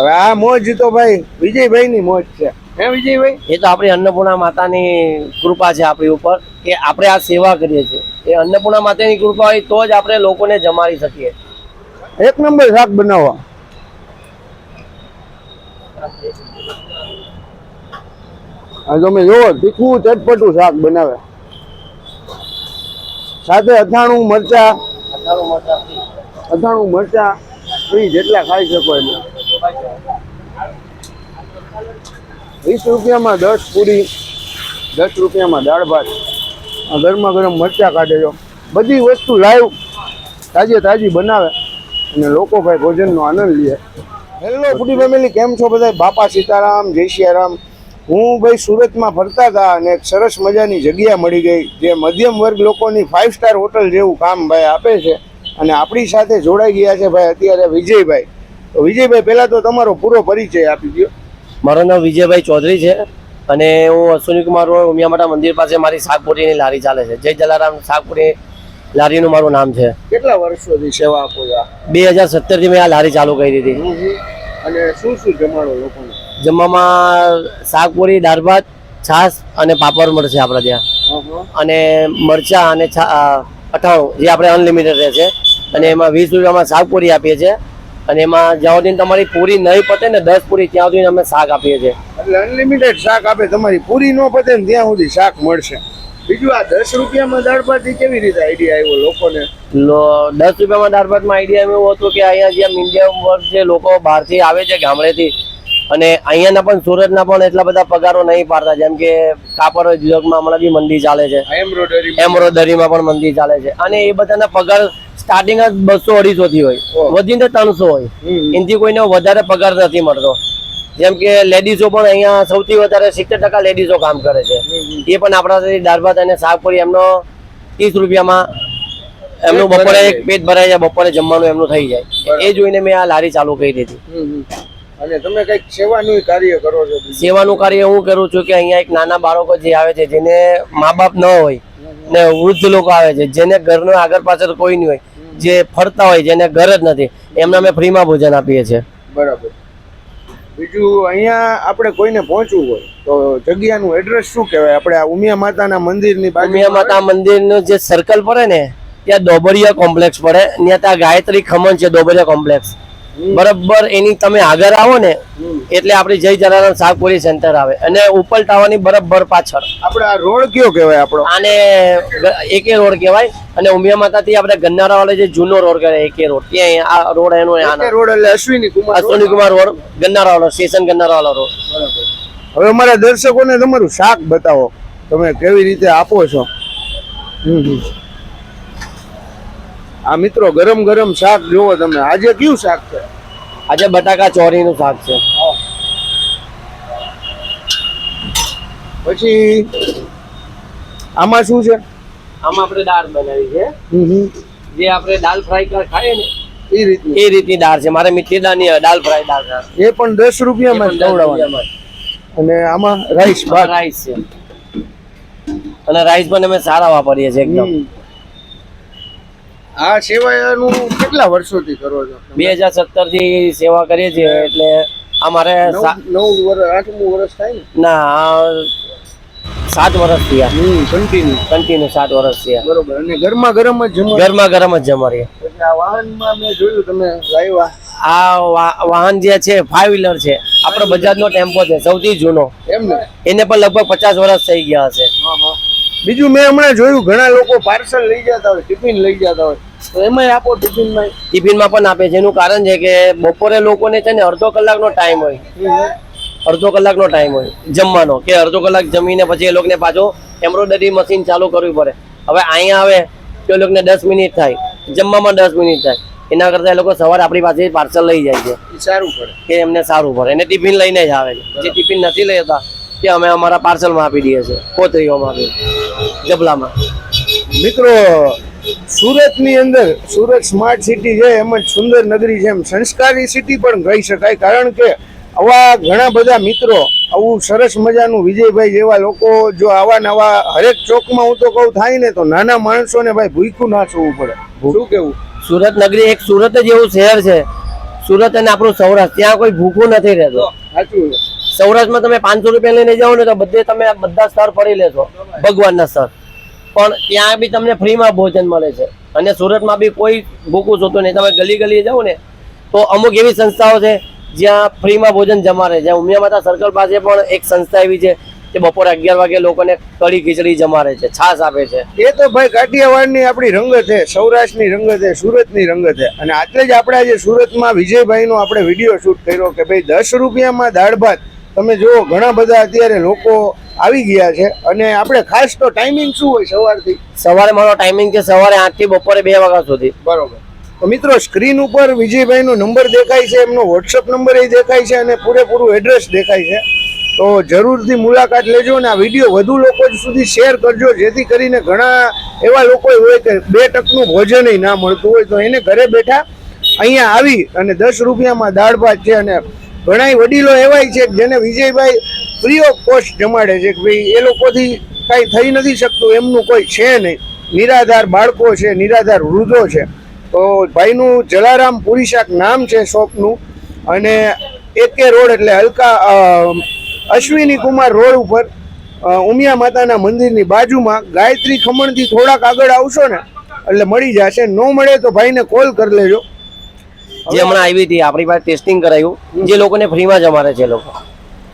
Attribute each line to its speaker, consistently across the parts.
Speaker 1: હવે આ મોજ તો ભાઈ વિજયભાઈ ની મોજ છે. હે વિજયભાઈ?
Speaker 2: એ તો આપણી અન્નપૂર્ણા માતાની કૃપા છે આપણી ઉપર કે આપણે આ સેવા કરીએ છીએ. એ અન્નપૂર્ણા માતાની કૃપા હોય તો જ આપણે લોકોને જમાડી શકીએ.
Speaker 1: એક નંબર શાક બનાવવા આ તમે જોવો તીખું ચટપટું શાક બનાવે. સાથે અથાણું મરચા. અથાણું મરચા ફ્રી જેટલા ખાઈ શકો એટલે વીસ રૂપિયામાં દસ પૂરી, દસ રૂપિયામાં દાળ ભાત. ગરમા ગરમ મરચા કાઢે છો બધી વસ્તુ લાઈવ, તાજે તાજી બનાવે અને લોકો ભાઈ ભોજનનો આનંદ લે. હેલો ફૂડી ફેમિલી, કેમ છો બધા બાપા સીતારામ, જય સિયારામ હું ભાઈ સુરતમાં ફરતા હતા અને એક સરસ મજાની જગ્યા મળી ગઈ, જે મધ્યમ વર્ગ લોકોની ફાઇવ સ્ટાર હોટલ જેવું કામ ભાઈ આપે છે. અને આપણી સાથે જોડાઈ ગયા છે ભાઈ અત્યારે વિજયભાઈ. તો વિજયભાઈ પહેલા તો તમારો પૂરો પરિચય આપી દો
Speaker 2: મારું નામ વિજયભાઈ ચૌધરી છે અને હું અશ્વિની કુમાર રોડ ઉમિયામાટા મંદિર પાસે મારી શાકપુરીની લારી ચાલે છે. જય જલારામ શાકપુરી લારીનું મારું નામ છે.
Speaker 1: કેટલા વર્ષોથી સેવા આપો છો
Speaker 2: બે હજાર સત્તરથી મેં આ લારી ચાલુ કરી હતી
Speaker 1: અને શું શું જમાડો લોકોને?
Speaker 2: જમવામાં શાકપુરી દાળ ભાત છાશ અને પાપડ મળશે આપણે ત્યાં. અને મરચા અને અઠાણું જે આપણે અનલિમિટેડ રહે છે. અને એમાં વીસ રૂપિયામાં શાકપુરી આપીએ છીએ. અને એમાં જ્યાં સુધી તમારી પૂરી નહીં પતે ને દસ પૂરી ત્યાં સુધી અમે શાક આપીએ છીએ.
Speaker 1: એટલે અનલિમિટેડ શાક આપે તમારી પૂરી ન પતે ને ત્યાં સુધી શાક મળશે. બીજું આ દસ રૂપિયામાં દાળ ભાત કેવી રીતે આઈડિયા આવ્યો લોકોને?
Speaker 2: દસ રૂપિયામાં દાળ ભાતમાં આઈડિયા એવું હતું કે અહીંયા જે મીડિયમ વર્ગ જે લોકો બહારથી આવે છે ગામડેથી. અને અહીંયાના પણ સુરતના પણ એટલા બધા પગારો નહીં પાડતા. જેમ કે કાપડ ઉદ્યોગમાં હમણાં બી મંદી ચાલે છે.
Speaker 1: એમ્બ્રોઇડરી
Speaker 2: એમ્બ્રોડરીમાં પણ મંદી ચાલે છે. અને એ બધાના પગાર સ્ટાર્ટિંગ જ બસો અઢીસો થી હોય. વધીને ત્રણસો હોય. એનાથી કોઈને વધારે પગાર નથી મળતો. જેમ કે લેડીઝો પણ અહીંયા સૌથી વધારે સિત્તેર ટકા લેડીઝો કામ કરે છે. એ પણ આપણાથી દાળ ભાત અને શાક પૂરી એમનો ત્રીસ રૂપિયામાં એમનું બપોરે એક પેટ ભરાઈ જાય બપોરે જમવાનું એમનું થઈ જાય. એ જોઈને મેં આ લારી ચાલુ કરી દીધી.
Speaker 1: અને તમે કંઈક સેવાનું કાર્ય કરો છો
Speaker 2: સેવાનું કાર્ય હું કરું છું કે અહીંયા એક નાના બાળકો જે આવે છે જેને મા બાપ ન હોય ને વૃદ્ધ લોકો આવે છે જેને ઘરનો આગળ પાછળ કોઈ નહીં હોય જે ફરતા હોય જેને ઘર જ નથી એમને અમે ફ્રીમાં ભોજન આપીએ છીએ.
Speaker 1: બરાબર. બીજું અહીંયા આપણે કોઈને પહોંચવું હોય તો જગ્યાનું એડ્રેસ શું કહેવાય? આપણે આ ઉમિયા માતાના મંદિરની બાજુ
Speaker 2: ઉમિયા માતા મંદિરનું જે સર્કલ પડે ને ત્યાં દોબરિયા કોમ્પ્લેક્સ પડે ત્યાં ત્યાં ગાયત્રી ખમણ છે દોબરિયા કોમ્પ્લેક્સ બરાબર એની તમે આગળ આવો ને એટલે આપણી જય જલારામ શાકપુરી સેન્ટર આવે. અને ઉપલ ટાવરની બરાબર પાછળ.
Speaker 1: આપણે આ રોડ કયો કહેવાય આપણો?
Speaker 2: આને એકે રોડ કહેવાય. અને ઉમિયા માતાથી આપણે ગન્નારા વાળો જે જૂનો રોડ કહેવાય એકે રોડ. ત્યાં આ રોડ એનો
Speaker 1: રોડ એટલે અશ્વિની કુમાર
Speaker 2: અશ્વિની કુમાર રોડ ગન્નારા વાળો સ્ટેશન ગન્નારા વાળો રોડ
Speaker 1: હવે અમારા દર્શકોને તમારું શાક બતાવો. તમે કેવી રીતે આપો છો. આ મિત્રો ગરમ ગરમ શાક જોવો તમે. આજે કયું શાક છે?
Speaker 2: આજે બટાકા ચોરીનું શાક છે.
Speaker 1: પછી આમાં શું છે?
Speaker 2: આમાં આપણે દાળ બનાવી છે. જે આપણે દાળ ફ્રાય ખાઈએ ને
Speaker 1: એ રીતની.
Speaker 2: એ રીતની દાળ છે. મારે મીઠી દાળની દાળ ફ્રાય દાળ
Speaker 1: એ પણ દસ રૂપિયામાં જ અને આમાં રાઈસ ભાત.
Speaker 2: રાઈસ છે. અને રાઈસ પણ અમે સારા વાપરીએ છીએ એકદમ.
Speaker 1: આ સેવાનું કેટલા વર્ષોથી કરો છો
Speaker 2: બે હજાર સત્તરથી સેવા કરીએ છીએ એટલે અમારે
Speaker 1: નવ વર્ષ આઠમું વર્ષ થાય ને?
Speaker 2: ના સાત વર્ષ થયા.
Speaker 1: કન્ટિન્યુ
Speaker 2: કન્ટિન્યુ સાત વર્ષ થયા.
Speaker 1: બરોબર. અને ગરમા ગરમ જ જમા
Speaker 2: ગરમા ગરમ જ જમા
Speaker 1: એટલે આ વાહનમાં મેં જોયું તમે લાવ્યા.
Speaker 2: આ વાહન જે છે ફાઈવ વ્હીલર છે. આપણો બજાજનો ટેમ્પો છે સૌથી જૂનો.
Speaker 1: એમ ને?
Speaker 2: એને પણ લગભગ પચાસ વર્ષ થઈ ગયા હશે.
Speaker 1: બીજું મેં હમણાં જોયું ઘણા લોકો પાર્સલ લઈ જતા હોય ટિફિન લઈ જતા હોય. તો એમાંય આપો ટિફિનમાં
Speaker 2: ટિફિનમાં પણ આપે છે. એનું કારણ છે કે બપોરે લોકોને છે ને અડધો કલાકનો ટાઈમ હોય. અડધો કલાકનો ટાઈમ હોય જમવાનો. કે અડધો કલાક જમીને પછી એ લોકોને પાછો એમ્બ્રોઇડરી મશીન ચાલુ કરવી પડે. હવે અહીંયા આવે તો એ લોકોને દસ મિનિટ થાય જમવામાં દસ મિનિટ થાય. એના કરતાં એ લોકો સવારે આપણી પાસે પાર્સલ લઈ જાય છે.
Speaker 1: સારું પડે.
Speaker 2: કે એમને સારું પડે. એને ટિફિન લઈને જ આવે છે. જે ટિફિન નથી લેતા તે અમે અમારા પાર્સલમાં આપી દઈએ છીએ કોતરીઓમાં આપી જબલામાં.
Speaker 1: મિત્રો સુરતની અંદર સુરત સ્માર્ટ સિટી છે એમ જ સુંદર નગરી છે એમ સંસ્કારી સિટી પણ કહી શકાય. કારણ કે આવા ઘણા બધા મિત્રો આવું સરસ મજાનું વિજયભાઈ જેવા લોકો જો આવા નવા હરેક ચોકમાં હું તો કહું થાય ને તો નાના માણસોને ભાઈ ભૂખ્યું ના સૂવું પડે. શું કેવું?
Speaker 2: સુરત નગરી એક સુરત જ એવું શહેર છે. સુરત અને આપણું સૌરાષ્ટ્ર ત્યાં કોઈ ભૂખું નથી રહેતો.
Speaker 1: સાચું
Speaker 2: સૌરાષ્ટ્રમાં તમે પાંચસો રૂપિયા લઈને જાઓ ને તો બધે તમે બધા સ્થળ ફરી લેશો ભગવાનના સ્થળ. પણ ત્યાં બી તમને ફ્રીમાં ભોજન મળે છે. અને સુરતમાં બી કોઈ ભૂખું જોતું નહીં. તમે ગલી ગલી જાઓ ને તો અમુક એવી સંસ્થાઓ છે જ્યાં ફ્રીમાં ભોજન જમા રહે. જ્યાં ઉમિયા માતા સર્કલ પાસે પણ એક સંસ્થા એવી છે કે બપોરે અગિયાર વાગે લોકોને કઢી ખીચડી જમાડે છે છાશ આપે છે.
Speaker 1: એ તો ભાઈ કાઠિયાવાડની આપણી રંગત છે સૌરાષ્ટ્રની રંગત છે સુરતની રંગત છે. અને આટલે જ આપણે આજે સુરતમાં વિજયભાઈનો આપણે વીડિયો શૂટ કર્યો કે ભાઈ દસ રૂપિયામાં દાળ ભાત. તમે જુઓ ઘણા બધા અત્યારે લોકો આવી ગયા છે. અને આપણે ખાસ તો ટાઈમિંગ શું હોય સવારથી?
Speaker 2: સવારે મારો ટાઈમિંગ છે સવારે આઠથી બપોરે બે વાગ્યા સુધી.
Speaker 1: બરોબર. તો મિત્રો સ્ક્રીન ઉપર વિજયભાઈનો નંબર દેખાય છે, એમનો વોટ્સઅપ નંબર એ દેખાય છે અને પૂરેપૂરું એડ્રેસ દેખાય છે. તો જરૂરથી મુલાકાત લેજો અને આ વીડિયો વધુ લોકો સુધી શેર કરજો, જેથી કરીને ઘણા એવા લોકો હોય કે બે ટકનું ભોજન ના મળતું હોય. તો એને ઘરે બેઠા અહીંયા આવી અને દસ રૂપિયામાં દાળ ભાત છે અને ઘણા વડીલો એવાય છે જેને વિજયભાઈ ફ્રી ઓફ કોસ્ટ જમાડે છે કે ભાઈ એ લોકોથી કાંઈ થઈ નથી શકતું, એમનું કોઈ છે નહીં. નિરાધાર બાળકો છે, નિરાધાર વૃદ્ધો છે. તો ભાઈનું જલારામ પુરી શાક નામ છે શોપનું અને એકે રોડ એટલે હલકા અશ્વિની કુમાર રોડ ઉપર ઉમિયા માતાના મંદિરની બાજુમાં ગાયત્રી ખમણથી થોડાક આગળ આવશો ને એટલે મળી જશે. ન મળે તો ભાઈને કોલ કરી લેજો.
Speaker 2: જે હમણાં આવી હતી આપણી પાસે ટેસ્ટિંગ કરાયું. જે લોકોને ફ્રીમાં જમાડે છે એ લોકો.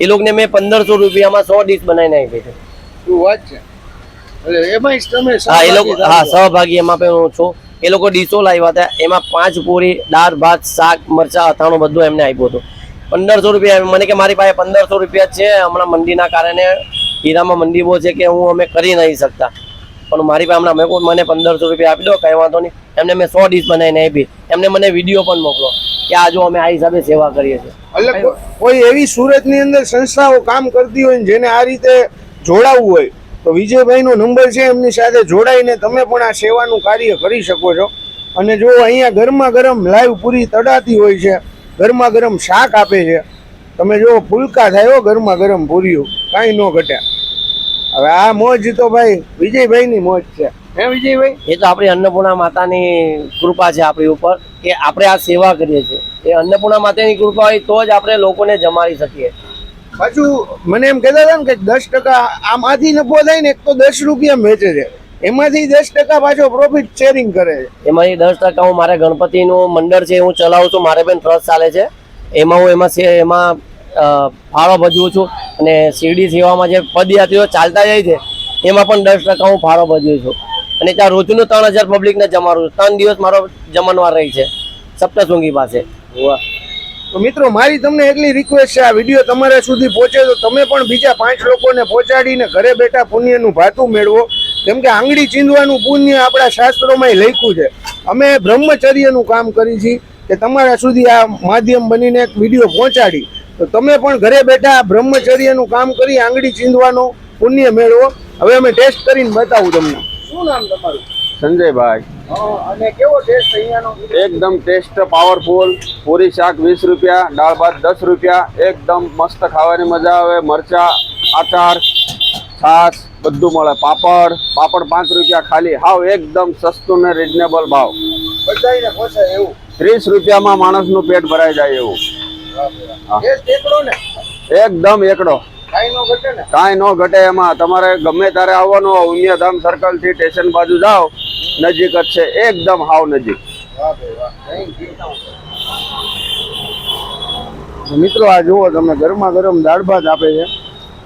Speaker 2: એ લોકોને મેં પંદરસો રૂપિયામાં સો ડીશ બનાવીને આપી છે.
Speaker 1: શું વાત છે? એટલે એમાં તમે
Speaker 2: હા એ લોકો હા સહભાગી એમાં પણ હું છું. એ લોકો ડીશો લાવ્યા હતા. એમાં પાંચ પૂરી, દાળ, ભાત, શાક, મરચા, અથાણું બધું એમને આપ્યું હતું. પંદરસો રૂપિયા મને કે મારી પાસે પંદરસો રૂપિયા છે. હમણાં મંદીના કારણે હીરામાં મંદી બહુ છે કે હું અમે કરી નહીં શકતા. પણ મારી પાસે હમણાં મેં મને પંદરસો રૂપિયા આપી દો, કંઈ વાંધો નહીં. એમને મેં સો ડીશ બનાવીને આપી. એમને મને વીડિયો પણ મોકલો કે આ અમે આ હિસાબે સેવા કરીએ છીએ.
Speaker 1: કોઈ એવી સુરતની અંદર સંસ્થાઓ કામ કરતી હોય જેને આ રીતે જોડાવવું હોય તો વિજયભાઈનો નંબર છે, એમની સાથે જોડાઈને તમે પણ આ સેવાનું કાર્ય કરી શકો છો. અને જો અહીંયા ગરમા ગરમ લાઈવ પૂરી તડાતી હોય છે ગરમા ગરમ શાક આપે છે, તમે જો ફુલકા થાય ગરમા ગરમ પૂરીઓ, કાંઈ ન ઘટે. હવે આ મોજ તો ભાઈ વિજયભાઈની મોજ છે. હે વિજયભાઈ?
Speaker 2: એ તો આપણી અન્નપૂર્ણા માતાની કૃપા છે આપણી ઉપર, કે આપણે આ સેવા કરીએ છીએ. એ અન્નપૂર્ણા માતાની કૃપા હોય તો જ આપણે લોકોને જમાડી શકીએ.
Speaker 1: પાછું મને એમ કહેતા હતા ને કે દસ ટકા આમાંથી નફો થાય ને એક તો દસ રૂપિયા વેચે છે. એમાંથી દસ ટકા પાછો પ્રોફિટ શેરિંગ કરે છે.
Speaker 2: એમાંથી દસ ટકા હું મારે ગણપતિનું મંડળ છે હું ચલાવું છું મારે પણ ટ્રસ્ટ ચાલે છે. એમાં હું એમાં એમાં ફાળો ભજવું છું અને શિરડી સેવામાં જે પદયાત્રીઓ ચાલતા જાય છે એમાં પણ દસ ટકા હું ફાળો ભજવું છું. અને ત્યાં રોજનું ત્રણ હજાર પબ્લિકને જમાડું છું. ત્રણ દિવસ મારો જમણવાર રહી છે. સપ્તશૃંગી પાસે.
Speaker 1: વાહ. તો મિત્રો મારી તમને એટલી રિક્વેસ્ટ છે આ વીડિયો તમારા સુધી પહોંચે તો તમે પણ બીજા પાંચ લોકોને પહોંચાડીને ઘરે બેઠા પુણ્યનું ભાતું મેળવો. કેમ કે આંગળી ચીંધવાનું પુણ્ય આપણા શાસ્ત્રોમાં લખ્યું છે. અમે બ્રહ્મચર્યનું કામ કરી છીએ કે તમારા સુધી આ માધ્યમ બનીને એક વીડિયો પહોંચાડી. તો તમે પણ ઘરે બેઠા બ્રહ્મચર્યનું કામ કરી આંગળી ચીંધવાનો પુણ્ય મેળવો. હવે અમે ટેસ્ટ કરીને બતાવું તમને. શું નામ તમારું?
Speaker 3: સંજયભાઈ.
Speaker 1: અને કેવો ટેસ્ટ અહીંયાનો?
Speaker 3: એકદમ ટેસ્ટ પાવરફુલ પૂરી શાક વીસ રૂપિયા દાળ ભાત દસ રૂપિયા. એકદમ મસ્ત ખાવાની મજા આવે. મરચા આચાર છાશ બધું મળે. પાપડ પાપડ પાંચ રૂપિયા ખાલી. હાવ એકદમ સસ્તું ને રિઝનેબલ ભાવ.
Speaker 1: બધાને પોસાય એવું.
Speaker 3: ત્રીસ રૂપિયામાં માણસનું પેટ ભરાઈ જાય એવું.
Speaker 1: ને?
Speaker 3: એકદમ એકડો.
Speaker 1: કાંઈ નો ઘટે
Speaker 3: કાંઈ ન ઘટે એમાં. તમારે ગમે ત્યારે આવવાનું હોય ઉમિયાધામ સર્કલથી સ્ટેશન બાજુ જાઓ. નજીક જ છે, એકદમ હાવ નજીક.
Speaker 1: મિત્રો, આ જુઓ તમે ગરમા ગરમ દાળ ભાત આપે છે.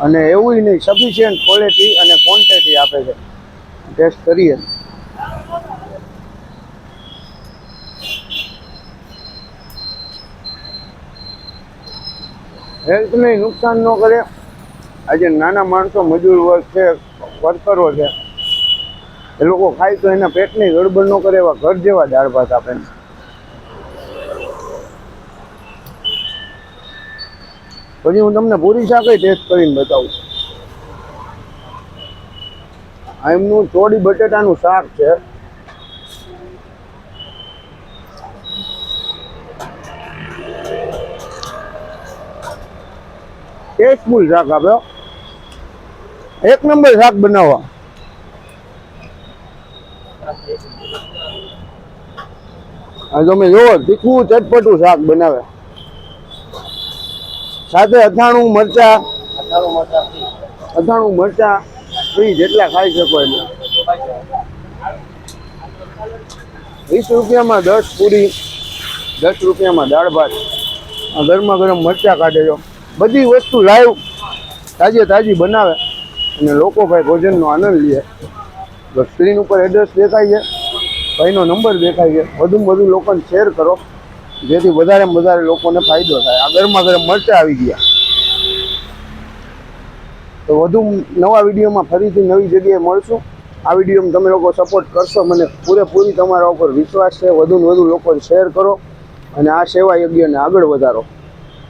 Speaker 1: અને એવું નહીં સફિશિયન્ટ ક્વોલિટી અને ક્વોન્ટિટી આપે છે. ટેસ્ટ કરીએ. હેલ્થને નુકસાન ન કરે. આજે નાના માણસો મજૂર વર્ગ છે વર્કરો છે. એ લોકો ખાય તો એના પેટની ગડબડ ન કરે એવા ઘર જેવા દાળ ભાત આપે પછી હું તમને પૂરી શાક ટેસ્ટ કરીને બતાવું આ એમનું ચોડી બટેટાનું શાક છે. ટેસ્ટફુલ શાક આપ્યો. એક નંબર શાક બનાવવા. અને તમે જોવો તીખું ચટપટું શાક બનાવે. સાથે અથાણું મરચા. અથાણું મરચા ફ્રી જેટલા ખાઈ શકો એટલે વીસ રૂપિયામાં દસ પૂરી, દસ રૂપિયામાં દાળ ભાત. ગરમા ગરમ મરચા કાઢે છો બધી વસ્તુ લાઈવ તાજે તાજી બનાવે અને લોકો ભાઈ ભોજનનો આનંદ લે. સ્ક્રીન ઉપર એડ્રેસ દેખાય છે, ભાઈનો નંબર દેખાય છે, વધુમાં વધુ લોકોને શેર કરો, જેથી વધારેમાં વધારે લોકોને ફાયદો થાય. આ ગરમા ગરમ મરચા આવી ગયા. તો વધુ નવા વિડીયોમાં ફરીથી નવી જગ્યાએ મળશું. આ વિડીયોમાં તમે લોકો સપોર્ટ કરશો મને પૂરેપૂરી તમારા ઉપર વિશ્વાસ છે. વધુ ને વધુ લોકોને શેર કરો અને આ સેવા યજ્ઞને આગળ વધારો.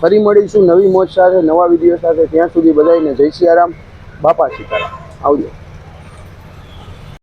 Speaker 1: ફરી મળીશું નવી મોજ સાથે, નવા વીડિયો સાથે. ત્યાં સુધી બધાને જય સિયારામ બાપા સીતારામ. આવજો.